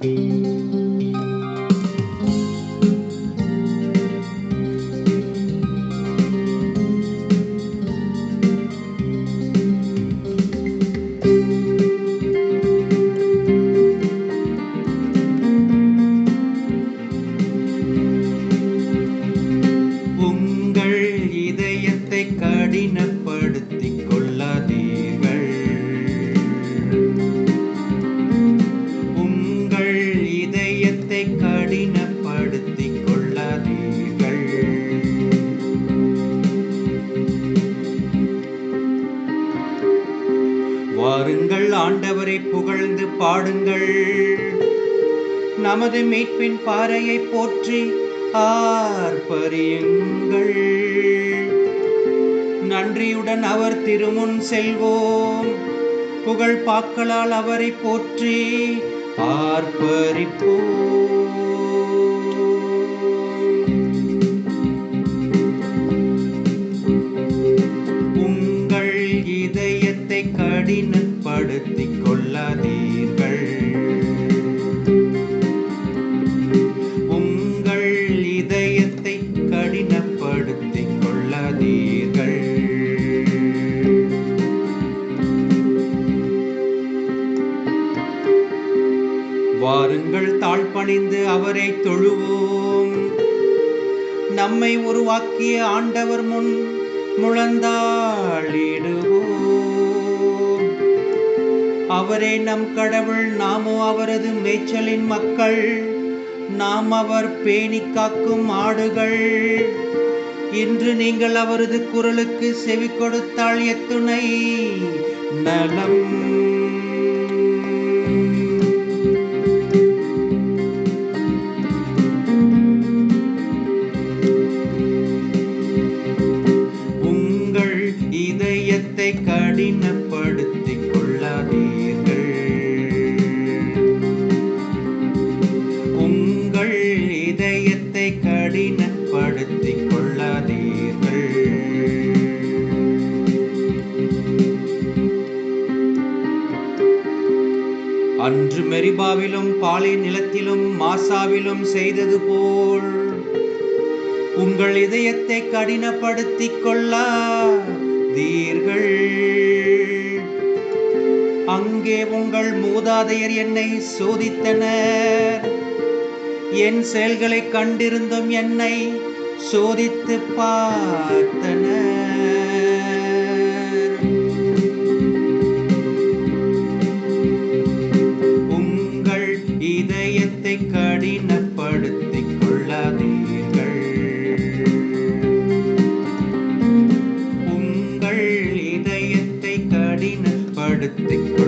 உங்கள் வாருங்கள் ஆண்டவரை புகழ்ந்து பாடுங்கள். நமது மீட்பின் பாறையை போற்றி ஆர்ப்பரியுங்கள். நன்றியுடன் அவர் திருமுன் செல்வோம். புகழ் பாக்களால் அவரை போற்றி ஆர்ப்பரிப்போம். கடினப்படுத்திக் கொள்ளாதீர்கள் உங்கள் இதயத்தை கடினப்படுத்திக் கொள்ளாதீர்கள் வாருங்கள் தாழ்பணிந்து அவரை தொழுவோம். நம்மை உருவாக்கிய ஆண்டவர் முன் முழந்தாளிடுவோம். அவரே நம் கடவுள் நாமோ அவரது மேய்ச்சலின் மக்கள். நாம் அவர் பேணி காக்கும் ஆடுகள். இன்று நீங்கள் அவரது குரலுக்கு செவி கொடுத்தால் எத்துணை? நலம். அன்று மெரிபாவிலும் பாலை நிலத்திலும் மாசாவிலும் செய்தது போல். உங்கள் இதயத்தை கடினப்படுத்திக் கொள்ளாதீர்கள் அங்கே உங்கள் மூதாதையர் என்னை சோதித்தனர். என் செயல்களை கண்டிருந்தும் என்னை சோதித்து பார்த்தனர். எடுத்துக்கொள்